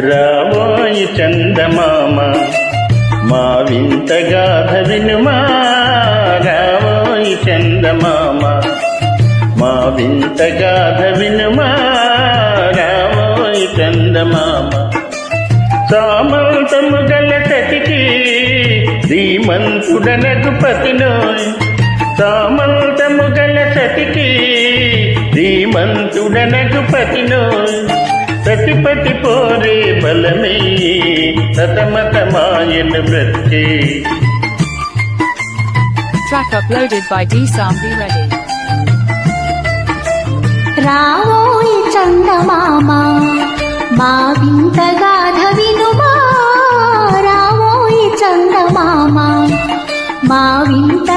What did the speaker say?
రావోయి చందమామ మా వింత గాథ వినుమా? రావోయి చందమామ మా వింత గాథ వినుమా? రావోయి చందమామ సామంతము గల కటికి ధీమంతుడనకు పతినోయ్ సామంతము గల సతికి ధీమంతుడనకు పతినోయ్ సతిపతి పోరే బలమే. సతమతమాయను బ్రతికే. Track uploaded by Dsam Ready. రావోయి చందమామ మా వింత గాథ వినుమా. రావోయి చందమామ మా వింత